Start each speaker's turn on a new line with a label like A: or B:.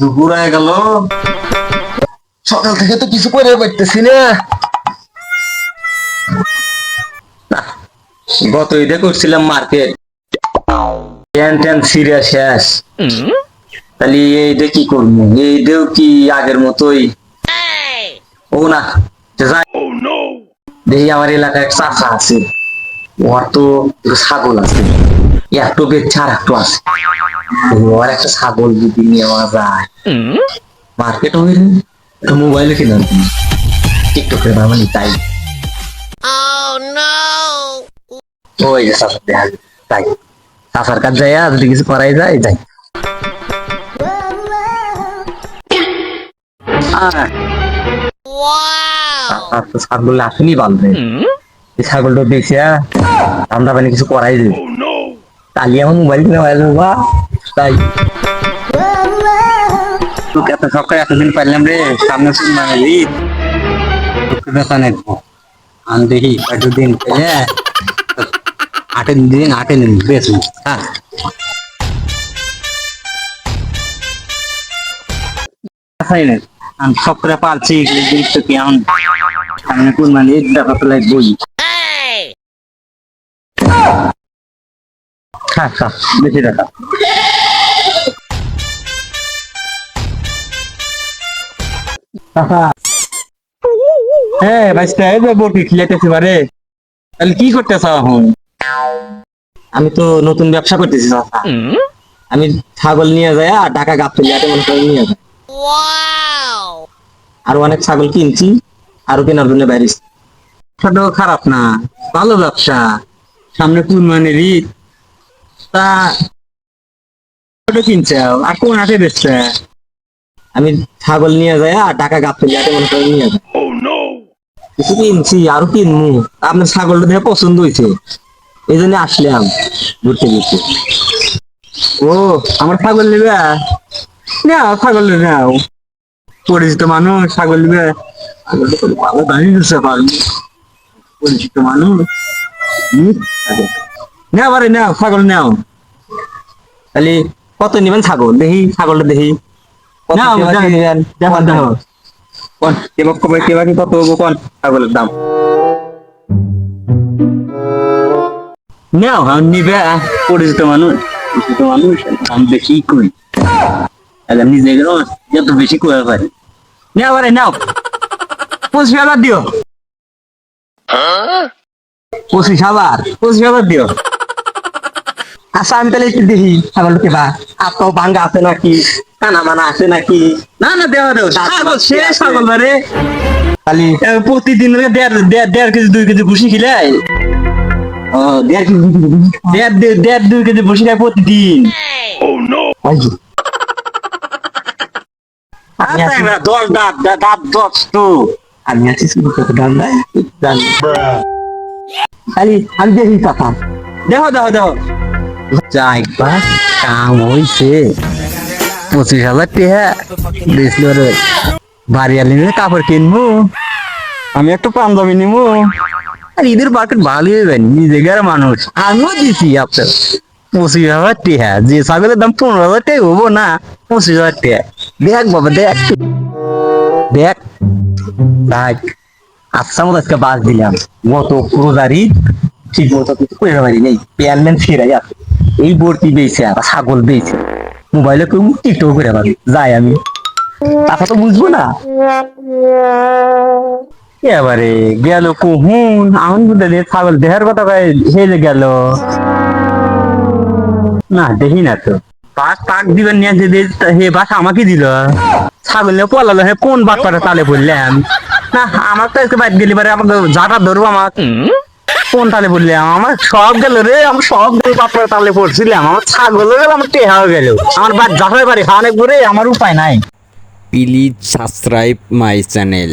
A: দুপুর হয়ে গেল। সকাল থেকে তো কিছু করে পারতেছি না। গত ঈদে করছিলাম মার্কেট। ট্যান ট্যান সিরিয়া শেষ। তাহলে এই ঈদে কি করব? এই ঈদেও কি আগের মতোই? ও না যাই। দেখি আমার এলাকায় এক চাচা আছে। ওর তো ছাগল আছে। একটু বেচছে আর একটু আছে। ওর একটা ছাগল যদি নেওয়া যায়। মার্কেট হয়ে একটা মোবাইলে কিনা টিকটকে মানে তাই। ওই যে চাচার দেখা তাই। চাচার কাজ যায় যদি কিছু করাই যায় যাই তো ছাগল আসেনি বান্ধবে ছাগলটা বেশি ঠান্ডা পানি কিছু করাই যাবে তালি আমার মোবাইল কিনে হয়ে যাবে বা তাই তোকে এত সকালে এতদিন পারলাম রে সামনে শুন মানে রে তোকে দেখা নেব আমি দেখি। কতদিন পেলে আটের দিন আটের দিন বেশ হ্যাঁ দেখাই না আমি সব করে পালছি জিনিস তো কি এখন সামনে কোন মানে দেখা তো লাগবই। খা বেশি টাকা। হ্যাঁ ভাইস্তা এই যে বটি খিলাইতেছি বারে তাহলে কি করতেছ এখন? আমি তো নতুন ব্যবসা করতেছি চাচা। আমি ছাগল নিয়ে যাই আর টাকা গাপ তুলে মনে করে নিয়ে যাই। আর অনেক ছাগল কিনছি আরও কেনার জন্য বাইরে সেটাও খারাপ না ভালো ব্যবসা। সামনে কুরবানির ঈদ। তা কিনছে আর কোন হাটে বেচছে? আমি ছাগল নিয়ে যাই আর টাকা মনে করে নিয়ে যাই। কিছু কিনছি আরও কিনবো আপনার ছাগলটা দেখে পছন্দ হয়েছে। এই জন্য আসলাম ঘুরতে ঘুরতে। ও আমার ছাগল নেবে? নাও ছাগল নাও পরিচিত মানুষ ছাগল নেবে। ভালো দামি দিচ্ছে পরিচিত মানুষ। নাও আরে নাও ছাগল নাও। তাহলে কত নেবেন ছাগল? দেখি ছাগলটা দেখি। নাও দেখো দেখো কেবা কবে কেবা কি কত হব কোন ছাগলের দাম। নাও আমি নিবে পরিচিত মানুষ। পরিচিত মানুষ আমি বেশি করি? তাহলে নিজে গেল যত বেশি করে পারি। নাও আরে নাও। পঁচিশ হাজার দিও। পঁচিশ হাজার পঁচিশ হাজার দিও। আচ্ছা আমি তাহলে একটু দেখি ছাগল কেবা আপনাও ভাঙ্গা আছে নাকি? কানা মানা আছে নাকি? না না দেওয়া দেও ছাগল সে ছাগল রে খালি প্রতিদিন রে দেড় দেড় দেড় কেজি দুই কেজি ভুসি খিলাই। ও দেড় কেজি দুই কেজি ভুসি। দেড় দেড় দেড় দুই কেজি ভুসি খাই প্রতিদিন। যে। আচ্ছা, দশ দাঁত দাঁত দশ তো। আমি আছি শুধু দাম দেয়। খালি আমি দেখি কথা দেখো দেখো দেখো। বা কাম হইছে। পঁচিশ হাজার টাকা দিয়েছিল বাড়ি আলি কাপড় কিনবো। আমি একটা পাঞ্জাবি নিবো। আর ঈদের মার্কেট ভালোই হবে নিজে গেলে মানুষ। আমিও দিছি আপনার। পঁচিশ হাজার টাকা যে ছাগলের দাম পনেরো হাজার টাকা হব না। পঁচিশ হাজার টাকা দেখ বাবা, দেখ। দেখ। দেখ। আচ্ছা মতো আজকে বাস দিলাম। গত রোজার ঈদ, ঠিক মতো কিছু করে পারি নেই। প্যানম্যান ছেড়াই আছে। এই বর্তি বেয়েছে আর ছাগল বেয়েছে মোবাইলে কেউ টিকটক করে পারি যাই আমি। তাকে তো বুঝব না। এবারে গেল কুহুন? আমার বুঝতে দিয়ে ছাগল দেহের কথা কয় হেলে গেল। না, দেখি না তো। পাক পাক দিবেন নিয়ে যে হে বাস আমাকে দিল। ছাগল পলালো হে কোন বাচ্চাটা তালে বললাম না, আমার তো একটু বাইর গেলি পারে আমাকে যাটা ধরবো আমার কোন তালে বললাম আমার সব গেল রে আমার সব গেল বাচ্চাটা তালে পড়ছিলাম। আমার ছাগল গেল আমার টেহাও গেল। আমার বাদ যাতে বাড়ি অনেক ঘুরে আমার উপায় নাই।
B: Please subscribe my channel